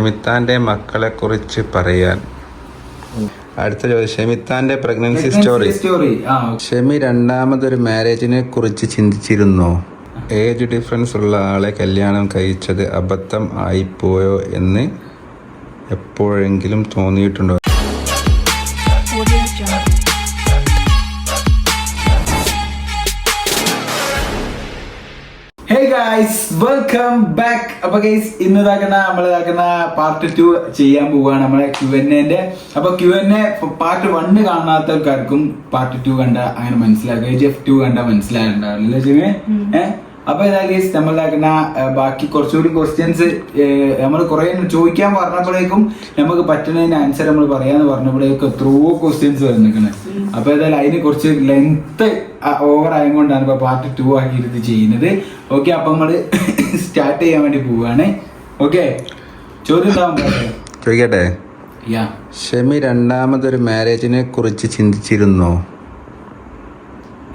ഷെമിത്താന്റെ മക്കളെ കുറിച്ച് പറയാൻ. അടുത്ത ചോദ്യം. ഷെമിത്താന്റെ പ്രഗ്നൻസി സ്റ്റോറി ഷെമി രണ്ടാമതൊരു മാരേജിനെ കുറിച്ച് ചിന്തിച്ചിരുന്നോ? ഏജ് ഡിഫറൻസ് ഉള്ള ആളെ കല്യാണം കഴിച്ചത് അബദ്ധം ആയിപ്പോയോ എന്ന് എപ്പോഴെങ്കിലും തോന്നിയിട്ടുണ്ടോ? വെൽക്കം ബാക്ക് അപ്പൊ ഗൈസ് ഇന്ന് ഇതാക്കുന്ന നമ്മൾ ഇതാക്കുന്ന പാർട്ട് ടു ചെയ്യാൻ പോവുകയാണ് നമ്മളെ ക്യു എൻ എന്റെ അപ്പൊ Q N A part one കാണാത്തവർക്കാർക്കും part two കണ്ട അങ്ങനെ മനസ്സിലാക്കുക. ജി എഫ് ടു കണ്ട മനസ്സിലായിട്ടുണ്ടാവില്ല ജിമേ ഏഹ് അപ്പൊ ഏതാ ഗൈസ് നമ്മൾ ഇതാക്കുന്ന ബാക്കി കുറച്ചുകൂടി ക്വസ്റ്റ്യൻസ് നമ്മൾ കുറെ ചോദിക്കാൻ പറഞ്ഞപ്പോഴേക്കും നമുക്ക് പറ്റുന്നതിന് ആൻസർ നമ്മൾ പറയാന്ന് പറഞ്ഞപ്പോഴേക്കും എത്രയോ ക്വസ്റ്റ്യൻസ് വന്നിരിക്കുന്നത് അപ്പൊ ഏതായാലും അതിന് കുറച്ച് ലെങ്ത് ഓവർ ആയതുകൊണ്ടാണ് ഇപ്പൊ പാർട്ട് ടു ആക്കി ഇത് ചെയ്യുന്നത്. ഓക്കെ അപ്പൊ നമ്മൾ സ്റ്റാർട്ട് ചെയ്യാൻ വേണ്ടി പോവാണ്. ഓക്കെ ചോദ്യം ചോദിക്കട്ടെ. യാ ഷെമി രണ്ടാമതൊരു മാരേജിനെ കുറിച്ച് ചിന്തിച്ചിരുന്നോ?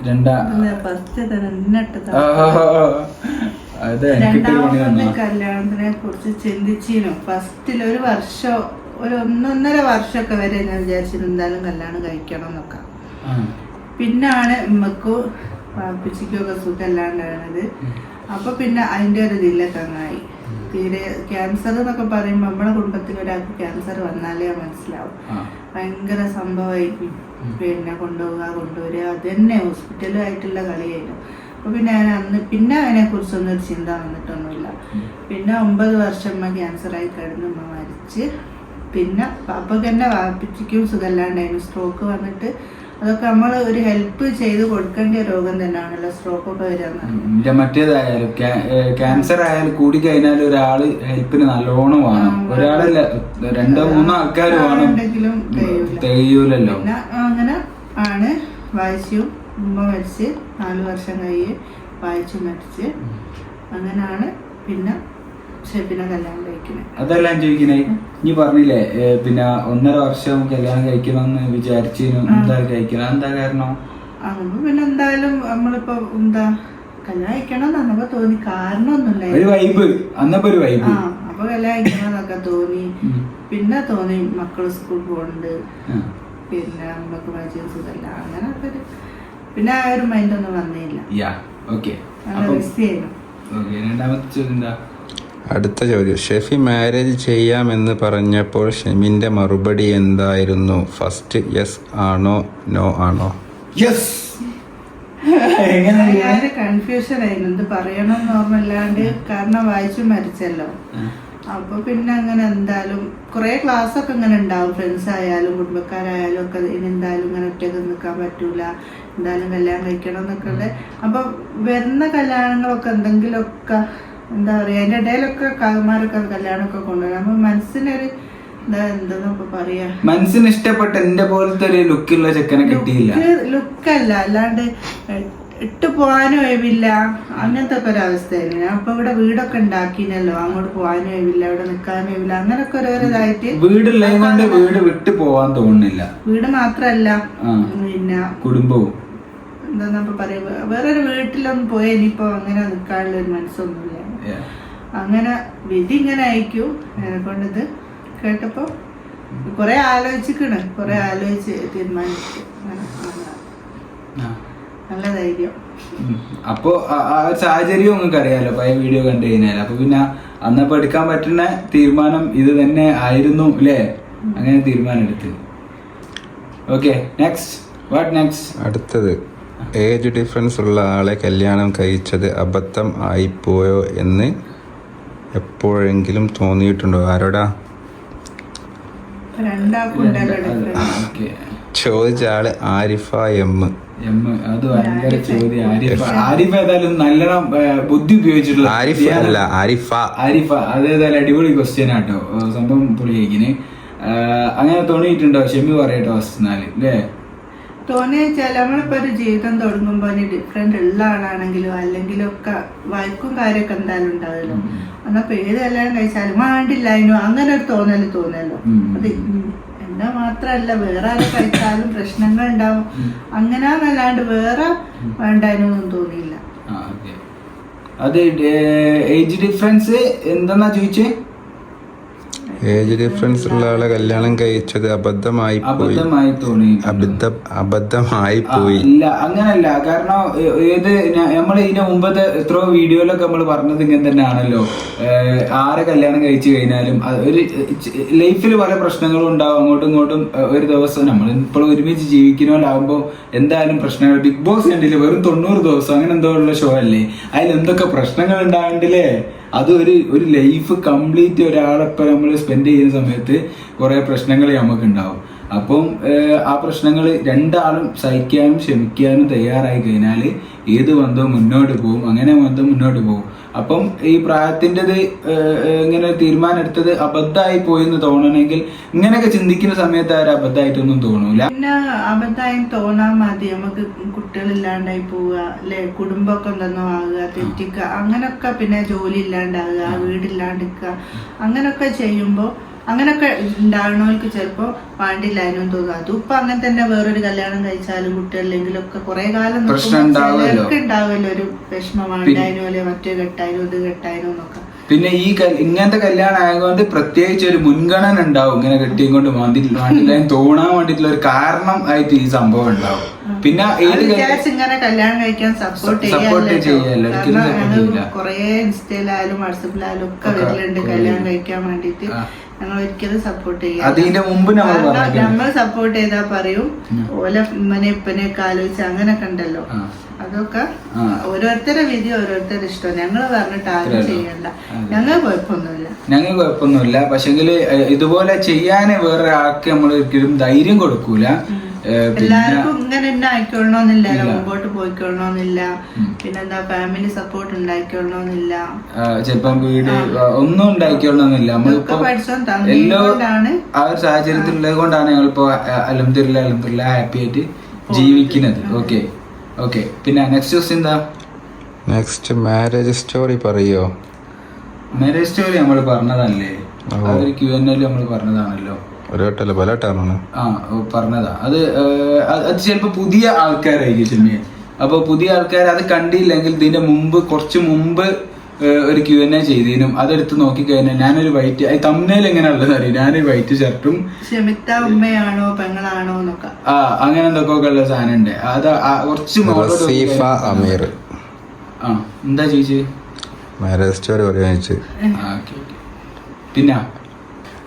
രണ്ടാമത്തെ കല്യാണത്തിനെ കുറിച്ച് ചിന്തിച്ചിരുന്നു. ഫസ്റ്റിൽ ഒരു വർഷം ഒരു ഒന്നൊന്നര വർഷമൊക്കെ വരെ ഞാൻ വിചാരിച്ചിരുന്നു എന്തായാലും കല്യാണം കഴിക്കണം എന്നൊക്കെ. പിന്നാണ് ഉമ്മക്കും പാപ്പിച്ചിക്കും ഒക്കെ സുഖമല്ലാണ്ടായത് അപ്പൊ പിന്നെ അതിന്റെ ഒരു അങ്ങായി തീരെ ക്യാൻസർ എന്നൊക്കെ പറയുമ്പോൾ നമ്മുടെ കുടുംബത്തിൽ ഒരാൾക്ക് ക്യാൻസർ വന്നാലേ മനസ്സിലാവും. ഭയങ്കര സംഭവമായിരിക്കും പിന്നെ കൊണ്ടുപോവുക കൊണ്ടുവരിക അത് തന്നെ ഹോസ്പിറ്റലുമായിട്ടുള്ള കളിയായിരുന്നു. അപ്പൊ പിന്നെ ഞാൻ അന്ന് പിന്നെ അതിനെ കുറിച്ചൊന്നും ഒരു ചിന്ത വന്നിട്ടൊന്നുമില്ല. പിന്നെ ഒമ്പത് വർഷം അമ്മ ക്യാൻസറായി കിടന്ന് അമ്മ മരിച്ച്. പിന്നെ അപ്പൊ തന്നെ വാപ്പിച്ചിക്കും സുഖമല്ലാണ്ടായിരുന്നു. സ്ട്രോക്ക് വന്നിട്ട് അതൊക്കെ നമ്മൾ ഒരു ഹെൽപ്പ് ചെയ്ത് കൊടുക്കേണ്ട രോഗം തന്നെയാണല്ലോ സ്ട്രോക്ക് ഒക്കെ വരാന്ന് മറ്റേ മറ്റേതായാലും ക്യാൻസർ ആയാലും കൂടി കഴിഞ്ഞാൽ ഒരാൾ ഹെൽപ്പിന് നല്ലോണം വേണം. ഒരാളല്ല രണ്ടോ മൂന്നോ ആൾക്കാർ വേണം. തികയൂലല്ലോ അങ്ങനെ ആണ് വായിച്ചു ഉമ്മ മരിച്ച് നാല് വർഷം കഴിയും വായിച്ചു മരിച്ച്. അങ്ങനെയാണ്. പിന്നെ ഷെഫിനെ കല്യാണം കഴിക്കുന്നത് അതെല്ലാം ചോദിക്കണേ നീ പറഞ്ഞില്ലേ പിന്നെ ഒന്നര വർഷം കല്യാണം കഴിക്കണമെന്ന് വിചാരിച്ചിരുന്നു. എന്താ കഴിക്കണം? എന്താ കാരണം? പിന്നെ എന്തായാലും നമ്മളിപ്പോ എന്താ കല്യാണം കഴിക്കണം എന്നപ്പോ തോന്നി. കാരണമൊന്നുമില്ല ഒരു വൈബ് അന്നപ്പോ ഒരു വൈബ് ആ അപ്പൊ കല്യാണം കഴിക്കണമെന്നൊക്കെ തോന്നി. പിന്നെ തോന്നി മക്കൾ സ്കൂൾ പോകണ്ട് പിന്നെ നമുക്ക് മനുഷ്യൻ സുഖമല്ല അങ്ങനെ ഒരു പിന്നെ ആ ഒരു മൈൻഡ് ഒന്നും വന്നില്ല. ഓക്കെ രണ്ടാമത്തെ ചോദ്യം എന്താ? അടുത്ത ചോദ്യം. ഷെഫി മാരേജ് ചെയ്യാമെന്ന് പറഞ്ഞപ്പോൾ ഷെമിന്റെ മറുപടി എന്തായിരുന്നു? ഫസ്റ്റ് യെസ് ആണോ? നോ ആണോ? യെസ് കൺഫ്യൂഷൻ ആയിരുന്നു. എന്ത് പറയണം ഓർമ്മല്ലാണ്ട് കാരണം വായിച്ചു മരിച്ചല്ലോ. അപ്പൊ പിന്നെ അങ്ങനെ എന്തായാലും കുറെ ക്ലാസ് ഒക്കെ ഇങ്ങനെ ഉണ്ടാവും. ഫ്രണ്ട്സ് ആയാലും കുടുംബക്കാരായാലും ഒക്കെ ഇനി എന്തായാലും ഇങ്ങനെ ഒറ്റയ്ക്ക് നിൽക്കാൻ പറ്റൂല. എന്തായാലും കല്യാണം കഴിക്കണം എന്നൊക്കെ ഉള്ളത് അപ്പൊ വരുന്ന കല്യാണങ്ങളൊക്കെ എന്തെങ്കിലുമൊക്കെ എന്താ പറയുക അതിന്റെ ഇടയിലൊക്കെ കഥമാരൊക്കെ കല്യാണമൊക്കെ കൊണ്ടുവരും. നമ്മൾ മനസ്സിനൊരു മനസ്സിന് ഇഷ്ടപ്പെട്ട എന്റെ പോലത്തെ ഒരു ലുക്കുള്ള ചെക്കനെ കിട്ടിയില്ല. ലുക്കല്ല അല്ലാണ്ട് ഇട്ട് പോകാനും ഒഴിവില്ല. അങ്ങനത്തെ ഒക്കെ ഒരവസ്ഥയായിരുന്നു ഞാൻ ഇപ്പൊ ഇവിടെ വീടൊക്കെ ഉണ്ടാക്കിനല്ലോ അങ്ങോട്ട് പോകാനും ഒഴിവില്ല ഇവിടെ നിൽക്കാനും ഒഴിവില്ല. അങ്ങനൊക്കെ ഓരോരോ വീടുള്ളത് കൊണ്ട് വീട് വിട്ട് പോവാൻ തോന്നുന്നില്ല. വീട് മാത്രല്ല. പിന്നെ കുടുംബവും. എന്താ പറയാ വേറൊരു വീട്ടിലൊന്നും പോയി ഇനിയിപ്പോ അങ്ങനെ നിൽക്കാനുള്ള ഒരു Yeah. അങ്ങനെ വിധി ഇങ്ങനെ അയക്കൂ എന്നെ കൊണ്ടിത് കേട്ടപ്പോ കൊറേ ആലോചിക്കണ് കൊറേ ആലോചിച്ച് തീരുമാനിച്ചു. നല്ല ധൈര്യം. അപ്പോ ആ- സാഹചര്യം നിങ്ങൾക്ക് അറിയാലോ പഴയ വീഡിയോ കണ്ടു കഴിഞ്ഞാൽ അപ്പൊ പിന്നെ അന്നപ്പോ എടുക്കാൻ പറ്റുന്ന തീരുമാനം ഇത് തന്നെ ആയിരുന്നു അല്ലേ അങ്ങനെ തീരുമാനം എടുത്ത്. ഓക്കെ നെക്സ്റ്റ് വാട്ട് നെക്സ്റ്റ് അടുത്തത്. ഏജ് ഡിഫറൻസ് ഉള്ള ആളെ കല്യാണം കഴിച്ചത് അബദ്ധം ആയിപ്പോയോ എന്ന് എപ്പോഴെങ്കിലും തോന്നിയിട്ടുണ്ടോ? ആരോടാ? ചോദിച്ച ആൾ ആരിഫ എം. ആരിഫ ആരിഫ. ഏതായാലും നല്ലോണം ബുദ്ധി ഉപയോഗിച്ചിട്ടുള്ള ആരിഫ അല്ല ആരിഫ. ആരിഫ. അടിപൊളി ക്വസ്റ്റ്യൻ ആട്ടോ. സംഭവം അങ്ങനെ തോന്നിയിട്ടുണ്ടോ? ഷെമി പറയട്ടോ ഫസ്റ്റ് നാല്. അല്ലേ തോന്നിയ വെച്ചാൽ നമ്മളിപ്പോ ഒരു ജീവിതം തുടങ്ങുമ്പോ അതിന് ഡിഫറെന്റ് ഉള്ള ആളാണെങ്കിലും അല്ലെങ്കിലും ഒക്കെ വഴക്കും കാര്യമൊക്കെ എന്തായാലും ഉണ്ടാവല്ലോ. എന്നാ ഏത് കല്യാണം കഴിച്ചാലും വേണ്ടില്ലായിരുന്നു അങ്ങനെ ഒരു തോന്നൽ തോന്നല്ലോ. അത് എന്നെ മാത്രല്ല വേറെ ആരും കഴിച്ചാലും പ്രശ്നങ്ങൾ ഉണ്ടാവും. അങ്ങനെന്നല്ലാണ്ട് വേറെ വേണ്ടായിരുന്നൊന്നും തോന്നിയില്ല. അത് ഏജ് ഡിഫറൻസ് എന്താന്നാ ചോദിച്ചേ? ഏജ് ഡിഫറൻസ് ഉള്ള ആളെ കല്യാണം കഴിച്ചത് അബദ്ധമായി പോയി? അബദ്ധമായി തോന്നി. അബദ്ധ അബദ്ധമായി പോയി. ഇല്ല അങ്ങനല്ല. കാരണം ഏത് നമ്മൾ ഇതിന് മുമ്പത്തെ എത്രയോ വീഡിയോയിലൊക്കെ നമ്മൾ പറഞ്ഞത് ഇങ്ങനെ തന്നെയാണല്ലോ. ആരെ കല്യാണം കഴിച്ചു കഴിഞ്ഞാലും അത് ഒരു ലൈഫിൽ പല പ്രശ്നങ്ങളും ഉണ്ടാവും. അങ്ങോട്ടും ഇങ്ങോട്ടും ഒരു ദിവസം നമ്മൾ ഇപ്പോൾ ഒരുമിച്ച് ജീവിക്കുന്നവരാകുമ്പോൾ എന്തായാലും പ്രശ്നങ്ങൾ ബിഗ് ബോസ് കണ്ടില്ലേ? വെറും തൊണ്ണൂറ് ദിവസം. അങ്ങനെ എന്തോ ഉള്ള ഷോ അല്ലേ? അതിൽ എന്തൊക്കെ പ്രശ്നങ്ങൾ ഉണ്ടാകണ്ടില്ലേ? അത് ഒരു ഒരു ലൈഫ് കംപ്ലീറ്റ് ഒരാളെപ്പം നമ്മൾ സ്പെൻഡ് ചെയ്യുന്ന സമയത്ത് കുറേ പ്രശ്നങ്ങൾ നമുക്ക് ഉണ്ടാവും അപ്പം ആ പ്രശ്നങ്ങൾ രണ്ടാളും സഹിക്കാനും ക്ഷമിക്കാനും തയ്യാറായി കഴിഞ്ഞാൽ ഏത് ബന്ധവും മുന്നോട്ട് പോകും. അങ്ങനെ ബന്ധം മുന്നോട്ട് പോകും. അപ്പം ഈ പ്രായത്തിന്റെത് ഇങ്ങനെ തീരുമാനം എടുത്തത് അബദ്ധമായി പോയെന്ന് തോന്നണമെങ്കിൽ ഇങ്ങനെയൊക്കെ ചിന്തിക്കുന്ന സമയത്ത് അവർ അബദ്ധമായിട്ടൊന്നും തോന്നൂല. പിന്നെ അബദ്ധമായി തോന്നാൻ മതി. നമുക്ക് കുട്ടികളില്ലാണ്ടായി പോവുക അല്ലെ? കുടുംബമൊക്കെ എന്തെന്നോ ആകുക തെറ്റിക്കുക അങ്ങനൊക്കെ പിന്നെ ജോലി ഇല്ലാണ്ടാകുക വീടില്ലാണ്ടിരിക്കുക അങ്ങനൊക്കെ ചെയ്യുമ്പോൾ അങ്ങനൊക്കെ ഉണ്ടാകണവർക്ക് ചിലപ്പോൾ പാണ്ടില്ലായിരുന്നു തോന്നും അതും ഇപ്പൊ അങ്ങനെ തന്നെ വേറൊരു കല്യാണം കഴിച്ചാലും കുട്ടികളിലെങ്കിലൊക്കെ കുറെ കാലം പ്രശ്നം ഉണ്ടാവുമല്ലോ. ചിലർക്ക് ഉണ്ടാവുമല്ലോ ഒരു വിഷമം. അല്ലെ മറ്റേ കെട്ടായിരുന്നു ഇത് കെട്ടായിരുന്നു എന്നൊക്കെ. പിന്നെ ഈ ഇങ്ങനത്തെ കല്യാണം ആയതുകൊണ്ട് പ്രത്യേകിച്ച് ഒരു മുൻഗണന ഉണ്ടാവും. ഇങ്ങനെ കെട്ടിയും കൊണ്ട് മാന്തി തോണാൻ തോന്നാൻ വേണ്ടിയിട്ടുള്ള ഒരു കാരണം ആയിട്ട് ഈ സംഭവം ഉണ്ടാവും. പിന്നെ ഏത് കല്യാണം ഇങ്ങനെ കല്യാണം കഴിക്കാൻ സപ്പോർട്ട് ചെയ്യല്ല, ചെയ്യില്ല. കൊറേ ഇൻസ്റ്റയിലായാലും വാട്സപ്പിലായാലും ഒക്കെ ഒക്കെ വരലുണ്ട് കല്യാണം കഴിക്കാൻ വേണ്ടിട്ട് ആ. ഞങ്ങൾ ഒരിക്കലും സപ്പോർട്ട് ചെയ്യാം മുമ്പ് നമ്മൾ സപ്പോർട്ട് ചെയ്താ പറയും. ഓല ഉമ്മനെ ഇപ്പനെ ആലോചിച്ച് അങ്ങനൊക്കെ ഉണ്ടല്ലോ. ആ. അതൊക്കെ. ഓരോരുത്തരുടെ വിധി ഓരോരുത്തരുടെ ഇഷ്ടം. ഞങ്ങൾ പറഞ്ഞിട്ട് ആരും. ചെയ്യണ്ട. ഞങ്ങൾ കുഴപ്പമൊന്നുമില്ല. ഞങ്ങൾ കുഴപ്പമൊന്നുമില്ല. പക്ഷെങ്കിൽ ഇതുപോലെ ചെയ്യാൻ വേറെ ആൾക്ക് നമ്മൾ ഒരിക്കലും ധൈര്യം കൊടുക്കൂല. എല്ലാവർക്കും ഇങ്ങനെ തന്നെ ആയിക്കൊള്ളണമെന്നില്ല. മുമ്പോട്ട് പോയിക്കൊള്ളണമെന്നില്ല പിന്നെന്താ ഫാമിലി സപ്പോർട്ട് ഉണ്ടായിക്കൊള്ളണമെന്നില്ല ചിലപ്പം വീട് ഒന്നും ഉണ്ടാക്കിയോളണമെന്നില്ല നമ്മളിപ്പോ എല്ലോ ആ ഒരു സാഹചര്യത്തിലുള്ളത് കൊണ്ടാണ് ഞങ്ങളിപ്പോ അലഹദില്ല അലഹദില്ല ഹാപ്പി ആയിട്ട് ജീവിക്കുന്നത്. ഓക്കെ ഓക്കെ പിന്നെ നെക്സ്റ്റ് ക്വസ്റ്റ്യൻ എന്താ? നെക്സ്റ്റ് മാരേജ് സ്റ്റോറി പറയോ? മാരേജ് സ്റ്റോറി നമ്മൾ പറഞ്ഞതല്ലേ. അതൊരു ക്യു എൻ എൽ നമ്മൾ പറഞ്ഞതാണല്ലോ. ഒരു വട്ടല്ല പല ടേമാണ് ആ പറഞ്ഞതാ. അത് അത് അത് ചിലപ്പോ പുതിയ ആൾക്കാരായിരിക്കും ചെമ്മീൻ അപ്പൊ പുതിയ ആൾക്കാർ അത് കണ്ടില്ലെങ്കിൽ ഇതിന്റെ മുമ്പ് കുറച്ച് മുമ്പ് ഒരു ക്യു എൻ എ ചെയ്തതിനും അതെടുത്ത് നോക്കിക്കഴിഞ്ഞാൽ ഞാനൊരു വൈറ്റ് തമ്മിൽ എങ്ങനെ ഉള്ളത് അറിയാം? ഞാനൊരു വൈറ്റ് ഷർട്ടും ക്ഷമിത്ത ഉമ്മയാണോ പെങ്ങളാണോ ആ അങ്ങനെ എന്തൊക്കെ ഉള്ള സാധനം ഉണ്ട് അത് ആ കുറച്ച് അമീർ. ആ എന്താ ചേച്ചി? മാരേജ് സ്റ്റോറി പിന്നെ?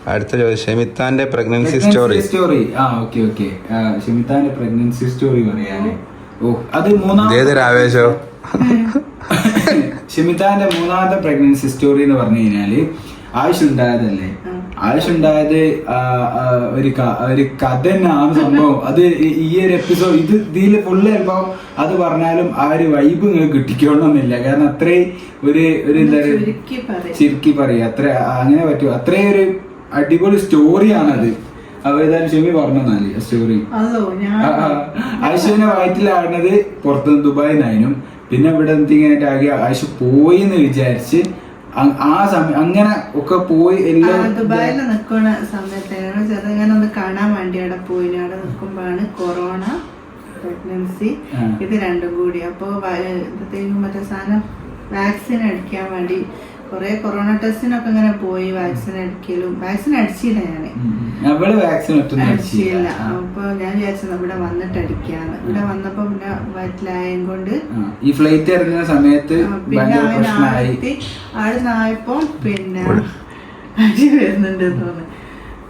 അടുത്ത ചോദ്യം ഷെമിത്താന്റെ പ്രഗ്നൻസി സ്റ്റോറി സ്റ്റോറി ആ ഓക്കെ ഓക്കെ ഷെമിത്താന്റെ പ്രഗ്നൻസി സ്റ്റോറി പറയാന് ഓ അത് മൂന്നാം ആവേശോ ഷെമിത്താന്റെ ഷമിതാന്റെ മൂന്നാമത്തെ പ്രഗ്നൻസി സ്റ്റോറി എന്ന് പറഞ്ഞു കഴിഞ്ഞാൽ ആയുഷ് ഉണ്ടായതല്ലേ ആയുഷ് ഉണ്ടായത് ആ, ആ, ഒരു ഒരു കഥ തന്നെയാണ് സംഭവം. അത് ഈ- ഒരു എപ്പിസോഡ് ഇത് ഇതിൽ ഫുള്ള് ചിലപ്പോ അത് പറഞ്ഞാലും ആ ഒരു വൈബ് നിങ്ങൾക്ക് കിട്ടിക്കോണമെന്നില്ല കാരണം അത്രയും ഒരു ഒരു എന്താ പറയുക ചുരുക്കി പറയും. അത്ര അങ്ങനെ പറ്റും. അത്രയും ഒരു അടിപൊളി സ്റ്റോറിയാണത്. അത് ഏതായാലും ഷെമി പറഞ്ഞാൽ സ്റ്റോറി. അതോ ഞാൻ ആയിഷുവിനെ വയറ്റിലാടുന്നത് പുറത്ത് ദുബായിന്നായിരുന്നു പിന്നെ ഇവിടെ എന്തിങ്ങനെ ആകെ ആയിഷു പോയി എന്ന് വിചാരിച്ച് ആ സമയം അങ്ങനെ ഒക്കെ പോയി എല്ലാം ദുബായിൽ നിൽക്കുന്ന സമയത്താണ് ചെറുങ്ങനെ ഒന്ന് കാണാൻ വേണ്ടി അവിടെ പോയി. അവിടെ നിൽക്കുമ്പോഴാണ് കൊറോണ പ്രഗ്നൻസി ഇത് രണ്ടും കൂടി. അപ്പോൾ മറ്റേ സാധനം വാക്സിൻ അടിക്കാൻ വേണ്ടി കുറെ കൊറോണ ടെസ്റ്റിനൊക്കെ ഇങ്ങനെ പോയി വാക്സിൻ അടിക്കലും വാക്സിൻ അടിച്ചില്ല. അവൾ വാക്സിൻ അടിച്ചില്ല. അപ്പൊ ഞാൻ വിചാരിച്ചത് ഇവിടെ വന്നിട്ട് അടിക്കാന്ന്. ഇവിടെ വന്നപ്പോ പിന്നെ വയറ്റിലായം കൊണ്ട് ഈ ഫ്ലൈറ്റ് ഇറങ്ങുന്ന സമയത്ത് പിന്നെ നായപ്പോ ആഴ്ത്തി നിന്നായപ്പോ പിന്നെ അടി വരുന്നുണ്ട് തോന്നുന്നു.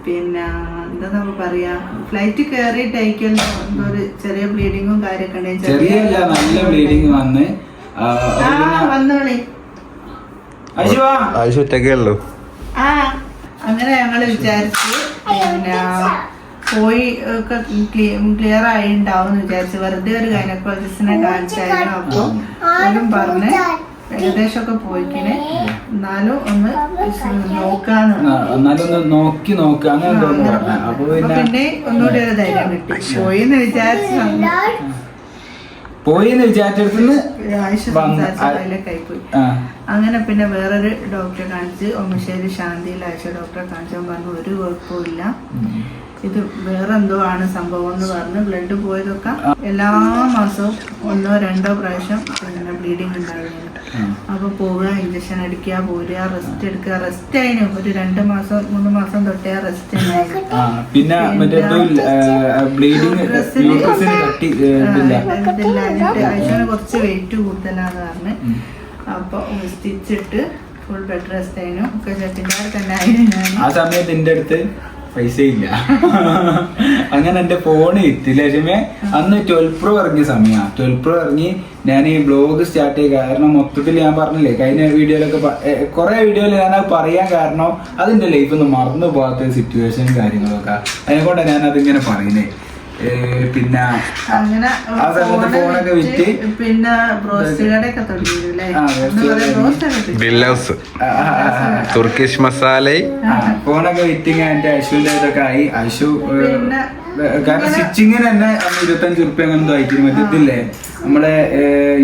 പിന്നെ എന്താ നമ്മ പറയാ? ഫ്ലൈറ്റ് കയറിയിട്ട് എന്തോ ഒരു ചെറിയ ബ്ലീഡിങ്ങും കാര്യമൊക്കെ ഉണ്ടായി ചെറിയല്ല നല്ല ബ്ലീഡിങ് വന്ന്. വന്നോളി. ആയിഷു ഒറ്റക്കേ ഉള്ളൂ. ആ അങ്ങനെ ഞങ്ങൾ വിചാരിച്ചു. പിന്നെ പോയി ഒക്കെ ക്ലിയർ ആയി ഉണ്ടാവും എന്ന് വിചാരിച്ചു. വെറുതെ ഒരു ഗൈനക്കോളജിസ്റ്റിനെ കാണിച്ചായിരുന്നു. അപ്പൊ അവരും പറഞ്ഞ് ഏകദേശം ഒക്കെ പോയിക്കിനെ. എന്നാലും ഒന്ന് നോക്കാന്ന് നോക്കി നോക്കുക അപ്പൊ പിന്നെ ഒന്നുകൂടി ഒരു ധൈര്യം കിട്ടി. പോയിന്ന് വിചാരിച്ചു. പോയിന്ന് പോയി എന്ന് വിചാരിച്ചിടത്തുനിന്ന് ആയിഷ ആയിപ്പോയി. അങ്ങനെ പിന്നെ വേറൊരു ഡോക്ടറെ കാണിച്ച് ഒമശ്ശേരി ശാന്തിയിൽ ആയിഷ ഡോക്ടറെ കാണിച്ചാൽ പറഞ്ഞു ഒരു കുഴപ്പമില്ല ഇത് വേറെ എന്തോ ആണ് സംഭവം എന്ന് പറഞ്ഞ്. ബ്ലഡ് പോയതൊക്കെ എല്ലാ മാസവും ഒന്നോ രണ്ടോ പ്രാവശ്യം പിന്നെ ബ്ലീഡിങ് ഉണ്ടായിരുന്നു അപ്പോൾ അപ്പൊ പോവുക ഇഞ്ചക്ഷൻ അടിക്കുക പോരുക റെസ്റ്റ് എടുക്കുക. റെസ്റ്റ് ആയിനു ഒരു രണ്ട് മാസം മൂന്ന് മാസം തൊട്ടേ റെസ്റ്റ് പിന്നെ ബ്ലീഡിങ് കുറച്ച് വെയിറ്റ് കൂടുതലാന്ന് പറഞ്ഞ് അപ്പോൾ അപ്പൊ സ്റ്റിച്ചിട്ട് ഫുൾ ബെഡ് റെസ്റ്റ് ആയിരുന്നു. ഒക്കെ ചെട്ടിന്റെ തന്നെ ആയിരുന്നു. ആ സമയത്ത് എന്റെ അടുത്ത് പൈസ ഇല്ല അങ്ങനെ എന്റെ ഫോണ് ലക്ഷ്മേ അന്ന് ട്വൽവ് പ്രോ ഇറങ്ങിയ സമയമാണ് ട്വൽവ് പ്രോ ഇറങ്ങി ഞാൻ ഈ ബ്ലോഗ് സ്റ്റാർട്ട് ചെയ്യ കാരണം മൊത്തത്തിൽ ഞാൻ പറഞ്ഞില്ലേ കഴിഞ്ഞ വീഡിയോയിലൊക്കെ കുറെ വീഡിയോയിൽ ഞാൻ അത് പറയാൻ കാരണം അതിന്റെ ലൈഫ് ഒന്ന് മറന്നു പോകാത്ത സിറ്റുവേഷൻ കാര്യങ്ങളൊക്കെ. അതിനെക്കൊണ്ടാ ഞാൻ അതിങ്ങനെ പറയുന്നേ. ഏ, പിന്നെ അങ്ങനെ ആ സമയത്ത് ഫോണൊക്കെ വിറ്റ് പിന്നെ. തുർക്കിഷ് മസാല. ഫോണൊക്കെ വിറ്റിങ് എന്റെ അശുവിന്റെ ഇതൊക്കെ ആയി. അശു കാരണം സ്റ്റിച്ചിങ്ങിന് തന്നെ ഇരുപത്തഞ്ച് റുപ്യ അങ്ങനെ എന്തോ അയക്കുന്നു മറ്റത്തില്ലേ നമ്മളെ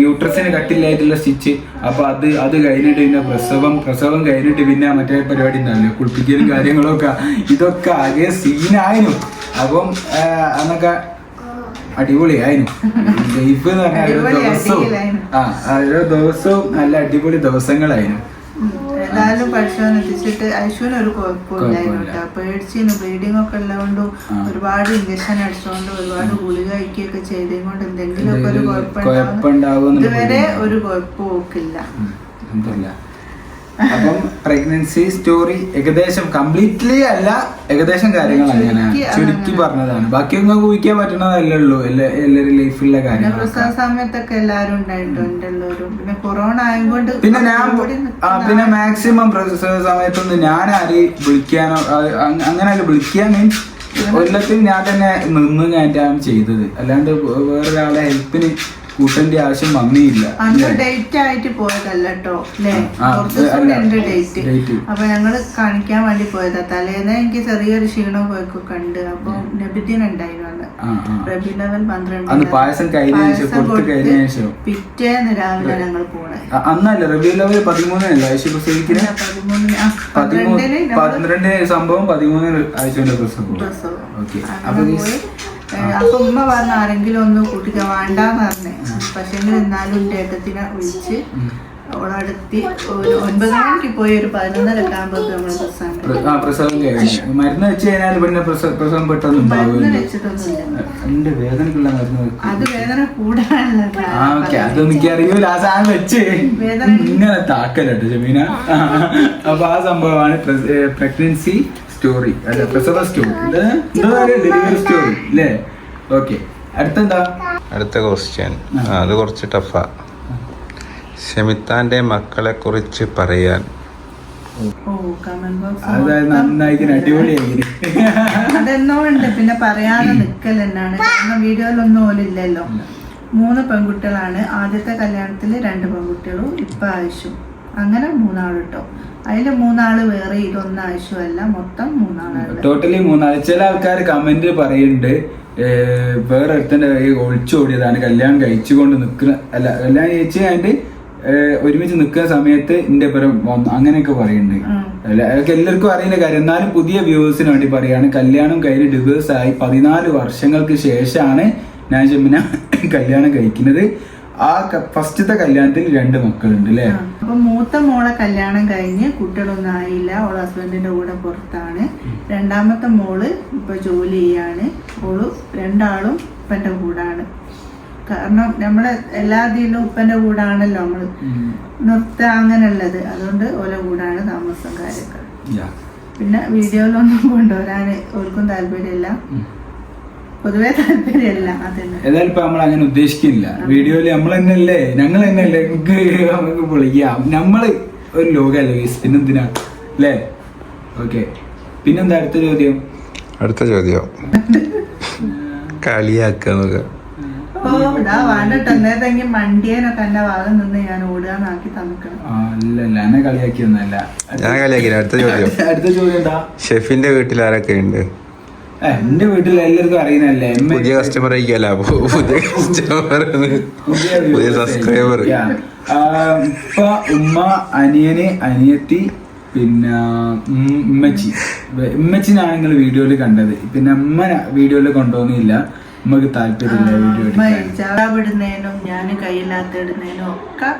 യൂട്രസിന് കട്ടില്ലായിട്ടുള്ള സ്റ്റിച്ച്. അപ്പൊ അത് അത് കഴിഞ്ഞിട്ട് പിന്നെ പ്രസവം പ്രസവം കഴിഞ്ഞിട്ട് പിന്നെ മറ്റേ പരിപാടി ഉണ്ടാവില്ലേ കുളിപ്പിക്കലും കാര്യങ്ങളൊക്കെ. ഇതൊക്കെ ആകെ സീനായിരുന്നു അപ്പം അന്നൊക്കെ അടിപൊളിയായിരുന്നു ലൈഫ് എന്ന് പറഞ്ഞാൽ ഓരോ അടിപൊളി ദിവസവും ആ ഓരോ ദിവസവും നല്ല അടിപൊളി ദിവസങ്ങളായിരുന്നു ഉം. ഏതായാലും പഠിച്ചവന്ന് എത്തിച്ചിട്ട് ഐശുവിന് ഒരു കുഴപ്പമില്ലായിരുന്നു കുഴപ്പമില്ല. കേട്ടോ പേടിച്ചിരുന്നു ബ്ലീഡിംഗ് ഒക്കെ ഉള്ളതുകൊണ്ട് ആ. ഒരുപാട് ഇഞ്ചക്ഷൻ അടിച്ചുകൊണ്ട് ഒരുപാട് ഗുളിക കഴിക്കുകയൊക്കെ ചെയ്തുകൊണ്ട് എന്തെങ്കിലുമൊക്കെ ഒരു ഇതുവരെ അൽഹംദുലില്ലാ. അപ്പം പ്രഗ്നൻസി സ്റ്റോറി ഏകദേശം കംപ്ലീറ്റ്ലി അല്ല ഏകദേശം കാര്യങ്ങളാണ് ഞാൻ ചുരുക്കി പറഞ്ഞതാണ്. ബാക്കിയൊന്നും ഊഹിക്കാൻ പറ്റുന്നതല്ലേ ഉള്ളൂ. എല്ലാ എല്ലാവരും ലൈഫിലുള്ള കാര്യങ്ങൾ സമയത്തൊക്കെ എല്ലാവരും പിന്നെ കൊറോണ ആയതുകൊണ്ട് പിന്നെ ഞാൻ ആ പിന്നെ മാക്സിമം പ്രസവ സമയത്തൊന്നും ഞാൻ ആരെയും വിളിക്കാനോ അങ്ങനെ വിളിക്കാൻ മീൻസ് കൊല്ലത്തിൽ ഞാൻ തന്നെ നിന്ന് ഞാൻ ചെയ്തത്. അല്ലാണ്ട് വേറൊരാളെ ഹെൽപ്പിന് കൂട്ടേണ്ട ആവശ്യം വന്നിയില്ല അന്ന് ഡേറ്റ് ആയിട്ട് പോയതല്ല കേട്ടോ ഡേറ്റ്. അപ്പൊ ഞങ്ങൾ കാണിക്കാൻ വേണ്ടി പോയതാ. തലേന്ന് എനിക്ക് ചെറിയൊരു ക്ഷീണവും പോയൊക്കെ ഉണ്ട് അപ്പൊ നബിദിൻ ഉണ്ടായിരുന്നു അന്ന്. ആ ആ. റബി ലെവൽ പന്ത്രണ്ട് പായസം. പിറ്റേന്ന് രാവിലെ ഞങ്ങൾ പോണേ. അന്നല്ല റബി ലെവൽ പതിമൂന്നിനല്ല ആഴ്ച പ്രസവിക്കുന്ന പന്ത്രണ്ടിന് സംഭവം പതിമൂന്നിന് പ്രസവം. ഓക്കെ. അങ്ങനെ അപ്പൊ അപ്പൊ ഉമ്മ പറഞ്ഞ ആരെങ്കിലും ഒന്ന് കൂട്ടിക്ക വേണ്ടാന്ന് പറഞ്ഞേ. പക്ഷെ എന്നാലും എന്റെ ഏട്ടത്തിനെ വിളിച്ച് അവളടുത്തി ഒരു ഒൻപത് മണിക്ക് പോയി ഒരു പതിനൊന്നര ആകുമ്പോൾ നമ്മൾ പ്രസവം കഴിഞ്ഞു മരുന്ന് വെച്ച് കഴിഞ്ഞാൽ പിന്നെ പ്രസവം പെട്ടെന്ന് മരുന്ന് ഉണ്ടാവില്ല വെച്ചിട്ടൊന്നുമില്ല. എന്റെ വേദനക്കുള്ള മരുന്ന് അത് വേദന കൂടാനുള്ള ആ ഓക്കെ. അത് എനിക്ക് അറിയൂല. ആ സാധനം വെച്ച്. വേദന ഇങ്ങനെ താക്കലട്ടോ ജമീന. അപ്പൊ ആ സംഭവമാണ് പ്രഗ്നൻസി സ്റ്റോറി അല്ല? പ്രസവ സ്റ്റോറി ഡെലിവറി സ്റ്റോറി അല്ലേ? ഓക്കെ അടുത്തെന്താ? അടുത്ത ക്വസ്റ്റ്യൻ അത് കുറച്ച് ടഫാ ഷമിത്താന്റെ മക്കളെ കുറിച്ച് പറയാൻ അതായത് അടിപൊളിയായി അതെന്നോ ഉണ്ട് പിന്നെ പറയാതെ നിക്കൽ എന്നാണ് കാരണം വീഡിയോയിലൊന്നും ഓലില്ലല്ലോ മൂന്ന് പെൺകുട്ടികളാണ്. ആദ്യത്തെ കല്യാണത്തിൽ രണ്ട് പെൺകുട്ടികളും ഇപ്പൊ ആയുഷും. അങ്ങനെ മൂന്നാൾ കേട്ടോ അതിൽ മൂന്നാൾ വേറെ ഇതൊന്നും ആവശ്യമല്ല മൊത്തം മൂന്നാളാണ്. ടോട്ടലി മൂന്നാൾ. ചില ആൾക്കാർ കമന്റ് പറയുന്നുണ്ട് വേറെ ഒരുത്തന്റെ കൈ ഒളിച്ചോടിയതാണ് കല്യാണം കഴിച്ചുകൊണ്ട് നിൽക്കുന്ന അല്ല കല്യാണം കഴിച്ച് കഴിഞ്ഞിട്ട് ഒരുമിച്ച് നിൽക്കുന്ന സമയത്ത് എന്റെ പേരും അങ്ങനെയൊക്കെ പറയുന്നുണ്ട് അല്ല, അതൊക്കെ എല്ലാവർക്കും അറിയുന്ന കാര്യം. എന്നാലും പുതിയ വ്യൂവേഴ്സിന് വേണ്ടി പറയാണ്. കല്യാണം കഴിഞ്ഞ് ഡിവേഴ്സ് ആയി പതിനാല് വർഷങ്ങൾക്ക് ശേഷമാണ് ഞാൻ ചെമ്മിന കല്യാണം കഴിക്കുന്നത്. ആ ഫസ്റ്റത്തെ കല്യാണത്തിൽ രണ്ട് മക്കളുണ്ട് അല്ലേ. അപ്പൊ മൂത്ത മോളെ കല്യാണം കഴിഞ്ഞ് കുട്ടികളൊന്നും ആയില്ല ഓളെ ഹസ്ബൻഡിന്റെ കൂടെ പുറത്താണ്. രണ്ടാമത്തെ മോൾ ഇപ്പൊ ജോലി ചെയ്യാണ്. ഓൾ രണ്ടാളും ഉപ്പന്റെ കൂടാണ്. കാരണം നമ്മളെ എല്ലാ ഇതിലും ഉപ്പന്റെ കൂടാണല്ലോ നമ്മൾ. നൃത്ത അങ്ങനെയുള്ളത്. അതുകൊണ്ട് ഓല കൂടാണ് താമസം കാര്യങ്ങൾ പിന്നെ വീഡിയോയിലൊന്നും കൊണ്ടുവരാൻ ഓർക്കും താല്പര്യമില്ല. പൊതുവെ താല്പര്യമല്ല അതന്നെ ഏതായാലും ഇപ്പൊ നമ്മൾ അങ്ങനെ ഉദ്ദേശിക്കുന്നില്ല. വീഡിയോയിൽ നമ്മൾ തന്നെയല്ലേ ഞങ്ങൾ തന്നെയല്ലേ നമുക്ക് നമുക്ക് പൊളിക്കാം നമ്മൾ ഒരു ലോകമല്ലേ. പിന്നെന്തിനാ? അല്ലേ? ഓക്കെ. പിന്നെന്താ അടുത്ത ചോദ്യം? അടുത്ത ചോദ്യം. കളിയാക്കുക ഓ ഇതാ വേണ്ടിട്ട്. എന്നേതെങ്കിലും മണ്ടിയനൊക്കെ എന്റെ ഭാഗം നിന്ന് ഞാൻ ഓടുകയെന്നാക്കി തന്നിക്കണം. ആ ഇല്ല ഇല്ല എന്നെ കളിയാക്കിയൊന്നല്ല ഞാൻ കളിയാക്കില്ല അടുത്ത ചോദ്യം. അടുത്ത ചോദ്യം എന്താ? ഷെഫിന്റെ വീട്ടിൽ ആരൊക്കെ ഉണ്ട്? എന്റെ വീട്ടിൽ എല്ലാവർക്കും അറിയുന്നല്ലേ പുതിയ കസ്റ്റമർ ആയിക്കല്ല പുതിയ കസ്റ്റമർ പുതിയ സബ്സ്ക്രൈബർ ആ, ഉപ്പ ഉമ്മ അനിയന് അനിയത്തി പിന്നെ ഉം, ഉമ്മച്ചി. ഉമ്മച്ചിനാണ് നിങ്ങൾ വീഡിയോയിൽ കണ്ടത്. പിന്നെ അമ്മ വീഡിയോയിൽ കൊണ്ടുപോകുന്നില്ല. ഉമ്മക്ക് താല്പര്യമില്ല വീഡിയോ എടുക്കാൻ. ഞാൻ കയ്യില്ലാത്ത ഇടുന്നതിനും ഒക്കെ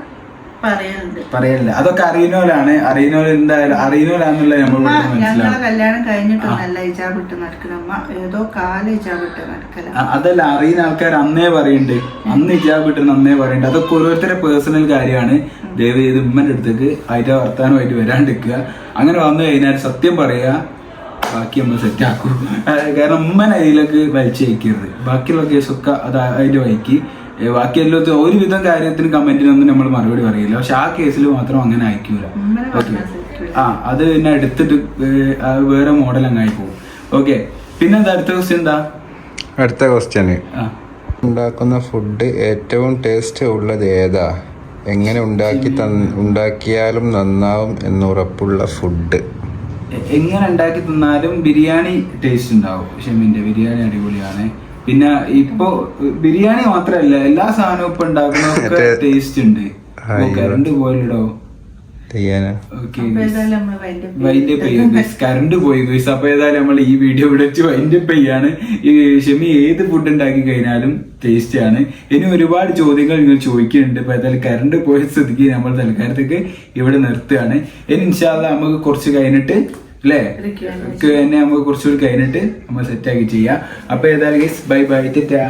പറയലുണ്ട് പറയല്ലേ അതൊക്കെ അറിയുന്നവരാണ്. അറിയുന്നവർ എന്തായാലും അറിയുന്നവരാന്നുള്ള നമ്മൾ ഞങ്ങളെ കല്യാണം കഴിഞ്ഞിട്ടൊന്നല്ല ഹിജാബ് ഇട്ട് നടക്കണം അമ്മ ഏതോ കാല ഹിജാബ് ഇട്ട് നടക്കല. അതല്ല അറിയുന്ന ആൾക്കാർ അന്നേ പറയുന്നുണ്ട് അന്ന് ഹിജാബ് ഇട്ടെന്ന് അന്നേ പറയുന്നുണ്ട് അതൊക്കെ ഓരോരുത്തരുടെ പേഴ്സണൽ കാര്യമാണ്. ദയവ് ചെയ്ത് ഉമ്മന്റെ അടുത്തേക്ക് അതിന്റെ വർത്താനമായിട്ട് വരാണ്ടിരിക്കുക. അങ്ങനെ വന്നു കഴിഞ്ഞാൽ സത്യം പറയുക ബാക്കി നമ്മൾ സെറ്റ് ആക്കൂ. കാരണം ഉമ്മൻ അതിലേക്ക് വലിച്ചയക്കരുത് ബാക്കിയുള്ള കേസൊക്കെ അത് അതിന്റെ വഴിക്ക്. ബാക്കി എല്ലാത്തും ഒരുവിധം കാര്യത്തിന് കമന്റിനൊന്നും നമ്മൾ മറുപടി പറയില്ല. പക്ഷെ ആ കേസിൽ മാത്രം അങ്ങനെ അയക്കൂല. ഓക്കെ ആ അത് പിന്നെ എടുത്തിട്ട് വേറെ മോഡൽ അങ്ങായി പോകും ഓക്കെ പിന്നെ എന്താ അടുത്ത ക്വസ്റ്റ്യൻ എന്താ? അടുത്ത ക്വസ്റ്റ്യന് ഉണ്ടാക്കുന്ന ഫുഡ് ഏറ്റവും ടേസ്റ്റ് ഉള്ളത് ഏതാ? എങ്ങനെ ഉണ്ടാക്കി ഉണ്ടാക്കിയാലും നന്നാവും എന്നുറപ്പുള്ള ഫുഡ് എങ്ങനെ ഉണ്ടാക്കി തന്നാലും ബിരിയാണി ടേസ്റ്റ് ഉണ്ടാവും. ഷെമിന്റെ ബിരിയാണി അടിപൊളിയാണ്. പിന്നെ ഇപ്പൊ ബിരിയാണി മാത്രല്ല എല്ലാ സാധനവും ഇപ്പൊ ഉണ്ടാക്കുന്ന ടേസ്റ്റ് ഉണ്ട്. കറണ്ട് ചെയ്യും കറണ്ട് പോയി ഗൈസ് അപ്പൊ ഏതായാലും നമ്മൾ ഈ വീഡിയോ ഇവിടെ വെച്ച് വൈൻഡ് അപ്പ് ചെയ്യാണ്. ഈ ഷെമി ഏത് ഫുഡ് ഉണ്ടാക്കി കഴിഞ്ഞാലും ടേസ്റ്റ് ആണ്. ഇനി ഒരുപാട് ചോദ്യങ്ങൾ നിങ്ങൾ ചോദിക്കുന്നുണ്ട്. അപ്പൊ ഏതായാലും കറണ്ട് പോയ സ്ഥിതിക്ക് നമ്മൾ തൽക്കാലത്തേക്ക് ഇവിടെ നിർത്തുകയാണ്. ഇനി ഇൻഷാല്ല നമുക്ക് കുറച്ച് കഴിഞ്ഞിട്ട് അല്ലേ Q&A തന്നെ നമുക്ക് കുറച്ചുകൂടി കഴിഞ്ഞിട്ട് നമ്മൾ സെറ്റ് ആക്കി ചെയ്യാം. അപ്പൊ ഏതായാലും ബൈ ബൈ തെറ്റാ